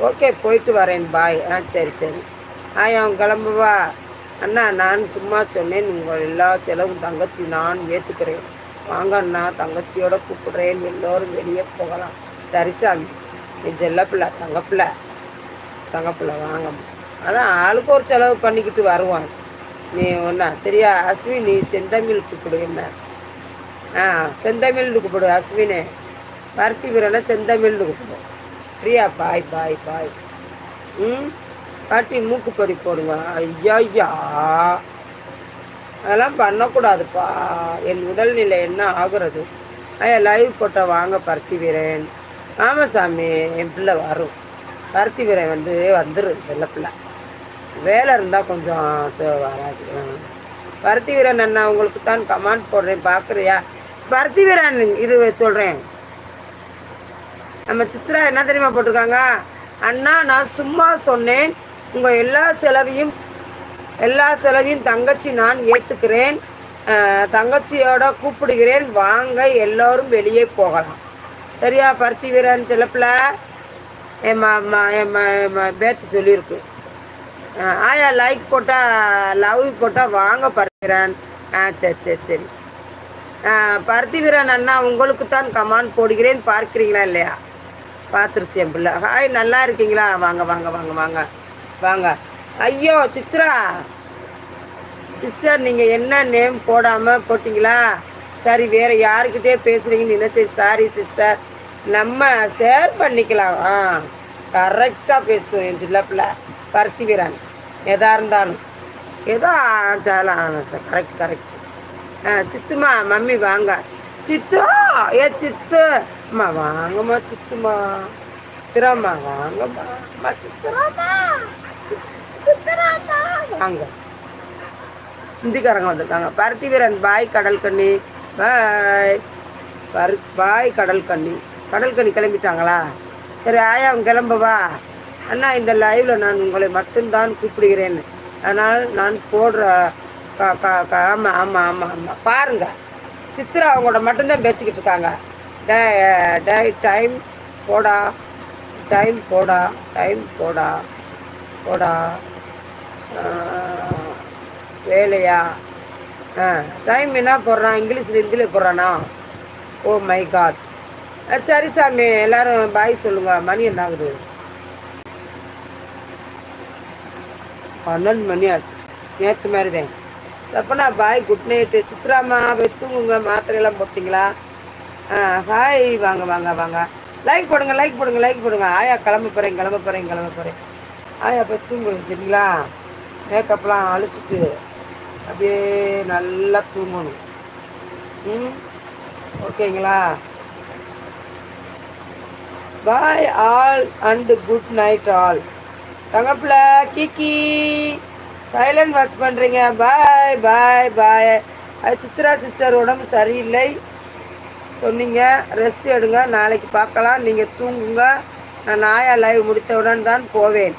Okay போயிட்டு வரேன் பாய். ஆ சரி சரி. ஆய் அவன் கிளம்புவா. அண்ணா நான் சும்மா சொன்னேன் உங்கள் எல்லா செலவும் தங்கச்சி நான் ஏற்றுக்கிறேன் வாங்க அண்ணா தங்கச்சியோட கூப்பிடுறேன். எல்லோரும் வெளியே போகலாம். சரி சாமி. நீ செல்ல பிள்ளை தங்கப்பிள்ள தங்கப்பிள்ளை வாங்க. ஆனால் ஆளுக்கு ஒரு செலவு பண்ணிக்கிட்டு வருவான். நீ ஒன்றா சரியா? அஸ்வின் நீ செந்தமிழ் கூப்பிடு என்ன? ஆ செந்தமிழ்னு கூப்பிடு அஸ்வினே. பருத்தி வீரனை செந்தமிழ்னு கூப்பிடு. பிரியா பாய் பாய் பாய் ம்? பாட்டி மூக்குப்பொடி போடுங்க. ஐயா ஐயா அதெல்லாம் பண்ணக்கூடாதுப்பா. என் உடல்நிலை என்ன ஆகுறது? ஐயா லைவ் போட்ட வாங்க பருத்தி வீரன் ஆமாம் சாமி என் பிள்ளை வரும். பருத்தி வீரன் வந்து வந்துடும் செல்ல பிள்ளை. வேலை இருந்தால் கொஞ்சம் வராது. ஆ. பருத்தி வீரன் அண்ணா உங்களுக்கு தான் கமாண்ட் போடுறேன் பார்க்குறியா பருத்தி வீரன் இரு சொல்கிறேன் நம்ம சித்ரா என்ன தெரியுமா போட்டிருக்காங்க? அண்ணா நான் சும்மா சொன்னேன். உங்கள் எல்லா செலவையும் எல்லா செலவையும் தங்கச்சி நான் ஏற்றுக்கிறேன் தங்கச்சியோட கூப்பிடுகிறேன். வாங்க எல்லோரும் வெளியே போகலாம். சரியா பருத்தி வீரன் செல்லப்பில் என் மா என் ம- என் பேத்து சொல்லியிருக்கு. ஆயா லைக் போட்டால் லவ் போட்டால் வாங்க பருத்திவீரன் ஆ சரி சரி சரி. பருத்திவீரன் அண்ணா உங்களுக்கு தான் கமான் போடுகிறேன். பார்க்குறீங்களா இல்லையா? பார்த்துருச்சு என் பிள்ளை. ஹாய் நல்லா இருக்கீங்களா? வாங்க வாங்க வாங்க வாங்க. வாங்க. ஐயோ சித்ரா. சிஸ்டர் நீங்கள் என்ன நேம் போடாமல் போட்டிங்களா? சரி வேறு யாருக்கிட்டே பேசுகிறீங்கன்னு நினச்சேன். சாரி சிஸ்டர் நம்ம ஷேர் பண்ணிக்கலாம். ஆ கரெக்டாக பேசுவோம் என் ஜில்லப்பில் பருத்தி வீரன் எதாக இருந்தாலும். ஏதோ சலாம் கரெக்ட் கரெக்ட் ஆ சித்துமா மம்மி வாங்க. சித்து ஏ சித்து. அம்மா வாங்கம்மா சித்துமா. சித்திராம்மா வாங்கம்மா. அம்மா சித்திராம்மா. சித்திராம்மா. வாங்க. ஹிந்திக்காரங்க வந்திருக்காங்க. பருத்தி வீரன் பாய் கடல் கண்ணி பாய். பரு பாய் கடல் கண்ணி கடல் கண்ணி கிளம்பிட்டாங்களா? சரி ஆயா அவங்க கிளம்பவா அண்ணா இந்த லைவில் நான் உங்களை மட்டும்தான் கூப்பிடுகிறேன். அதனால் நான் போடுற ஆமாம் ஆமாம் ஆமாம் ஆமாம் பாருங்க. சித்ரா அவங்களோட மட்டும்தான் பேசிக்கிட்டு இருக்காங்க. டே டே டைம் போடா டைம் போடா டைம் போடா போடா வேலையா? ஆ டைம் என்ன போடுறான் இங்கிலீஷில் ஹிந்தியில் போடுறானா? Oh my god. சரி சாமி எல்லாரும் பாய் சொல்லுங்கள் மணி என்ன ஆகுது? பன்னெண்டு மணி ஆச்சு. நேற்று மாதிரி தான் சப்பனா பாய் குட் நைட்டு. சித்ராமா போய் தூங்குங்க. மாத்திரையெல்லாம் போட்டிங்களா? ஹாய் வாங்க வாங்க வாங்க. லைக் போடுங்க லைக் போடுங்க லைக் போடுங்க. ஆயா கிளம்ப போகிறேன் கிளம்ப போகிறேன் கிளம்ப போகிறேன் ஆயா போய் தூங்குங்க சரிங்களா? மேக்கப்லாம் அழிச்சிட்டு அப்படியே நல்லா தூங்கணும். ம்? ஓகேங்களா? Bye all and good night all தங்கப்பில் கிக்கி சைலண்ட் வாட்ச் பண்ணுறீங்க பாய் பாய் பாய் சித்ரா சிஸ்டர் உடம்பு சரியில்லை. சொன்னீங்க. ரெஸ்ட் எடுங்க. நாளைக்கு பார்க்கலாம். நீங்கள் தூங்குங்க. நான் நாயா லைவ் முடித்தவுடன் தான் போவேன்.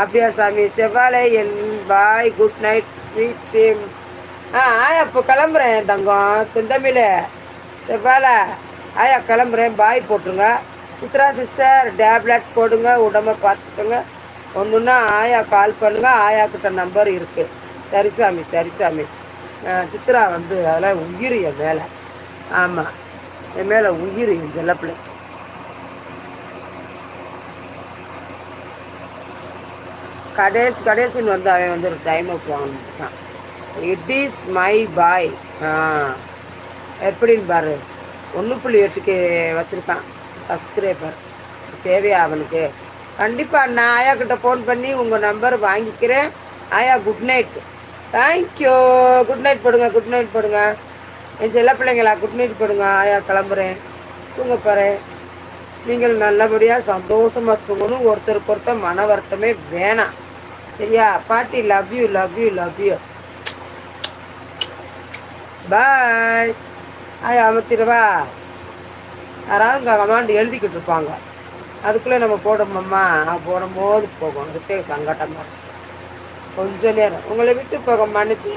அப்படியா சாமி? செவ்வாழை என் bye good night sweet dream ஆ ஆயா இப்போ கிளம்புறேன் தங்கம். செந்தமிழ் செவ்வாழை. ஆயா கிளம்புறேன். பாய் போட்டுருங்க. சித்ரா சிஸ்டர் டேப்லெட் போடுங்க. உடம்ப பார்த்துக்கோங்க. ஒன்றுன்னா ஆயா கால் பண்ணுங்க. ஆயா கிட்ட நம்பர் இருக்குது சரி சாமி சரி சாமி. சித்ரா வந்து அதெல்லாம் உயிர் என் மேலே. ஆமாம் என் மேலே உயிர் என் செல்லப்பிள்ளை கடைசி கடைசின்னு வந்து அவன் வந்து ஒரு டைம் வாங்கிட்டான். இட் இஸ் மை பாய் ஆ. எப்படின்னு பாரு. ஒன்று புள்ளி எட்டுக்கு வச்சுருக்கான். சப்ஸ்கிரைபர் தேவையா அவனுக்கு? கண்டிப்பாக நான் ஆயா கிட்ட ஃபோன் பண்ணி உங்கள் நம்பர் வாங்கிக்கிறேன். ஆயா good night thank you good night போடுங்க குட் நைட் போடுங்க. என் செல்ல பிள்ளைங்களா குட் நைட் போடுங்க ஆயா கிளம்புறேன். தூங்க போகிறேன் நீங்கள் நல்லபடியாக சந்தோஷமாக தூங்கணும். ஒருத்தருக்கு ஒருத்தர் மன வருத்தமே வேணாம். சரியா? பாட்டி love you love you love you bye ஆய் அமர்த்திடுவா? யாராவது இங்கே எழுதிக்கிட்டு இருப்பாங்க. அதுக்குள்ளே நம்ம போடணும்மா போடும் போது போகும். அதுக்கே சங்கடமாக கொஞ்சம் நேரம். உங்களை விட்டு போக மன்னிச்சு.